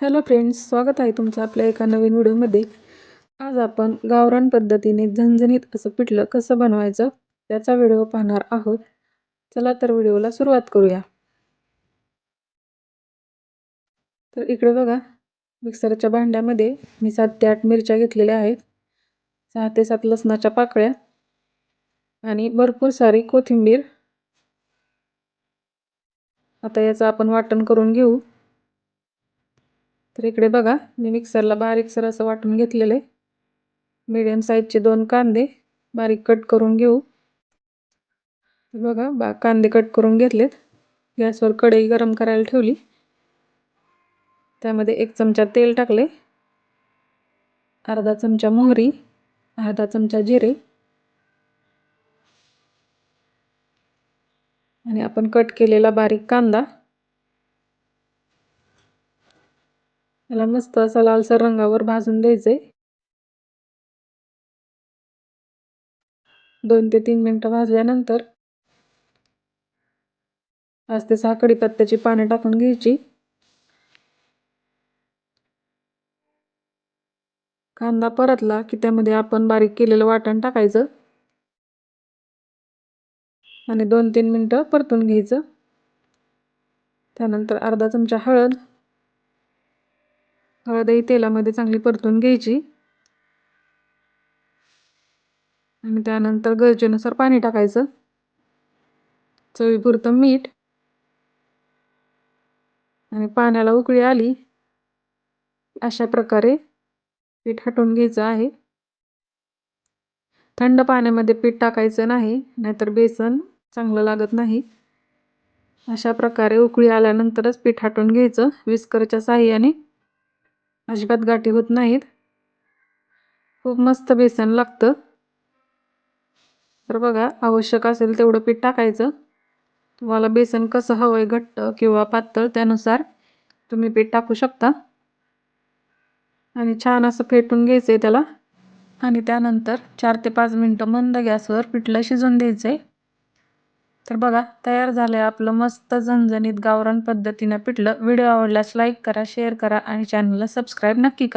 Hello friends स्वागत आहे तुमचं आपल्या एका नवीन व्हिडिओमध्ये. आज आपण गावरान पद्धतीने झणझणीत असं पिठलं कसं बनवायचं त्याचा व्हिडिओ पाहणार आहोत. चला तर व्हिडिओला सुरुवात करूया. तर इकडे बघा मिक्सरच्या भांड्यामध्ये मी सात ते आठ मिरच्या घेतलेल्या आहेत. सहा ते सात लसणाच्या पाकळ्या आणि भरपूर सारी कोथिंबीर. आता याचं आपण वाटण करून घेऊ. तर इकडे बघा मी मिक्सरला बारीक सर असं वाटून घेतलेलं आहे. मीडियम साईजचे दोन कांदे बारीक कट करून घेऊ. बघा बा कांदे कट करून घेतलेत. गॅसवर कढई गरम करायला ठेवली. त्यामध्ये एक चमचा तेल टाकले अर्धा चमचा मोहरी अर्धा चमचा जिरे. आणि आपण कट केलेला बारीक कांदा. याला मस्त असा लालसर रंगावर भाजून द्यायचे दोन ते तीन मिनटं भाजल्यानंतर पाच ते सहा पत्त्याची पाने टाकून घ्यायची. कांदा परतला की त्यामध्ये आपण बारीक केलेलं वाटण टाकायचं. आणि दोन तीन मिनटं परतून घ्यायचं. त्यानंतर अर्धा चमचा हळद हळदही तेलामध्ये चांगली परतून घ्यायची. आणि त्यानंतर गरजेनुसार पाणी टाकायचं. चवीपुरतं मीठ. आणि पाण्याला उकळी आली. अशा प्रकारे पीठ हटवून घ्यायचं आहे. थंड पाण्यामध्ये पीठ टाकायचं नाही नाहीतर बेसन चांगलं लागत नाही. अशा प्रकारे उकळी आल्यानंतरच पीठ हटवून घ्यायचं. विस्करच्या साह्याने. अजिबात गाठी होत नाहीत. खूप मस्त बेसन लागतं. तर बघा आवश्यक असेल तेवढं पीठ टाकायचं. तुम्हाला बेसन कसं हवं आहे घट्ट किंवा पातळ त्यानुसार तुम्ही पीठ टाकू शकता. आणि छान असं फेटून घ्यायचं आहे त्याला. आणि त्यानंतर चार ते पाच मिनटं मंद गॅसवर पिठलं शिजवून द्यायचं आहे तर बघा तयार झालं आहे आपलं मस्त झणझणीत गावरान पद्धतीनं पिठलं. व्हिडिओ आवडल्यास लाईक करा शेअर करा आणि चॅनलला सबस्क्राईब नक्की करा.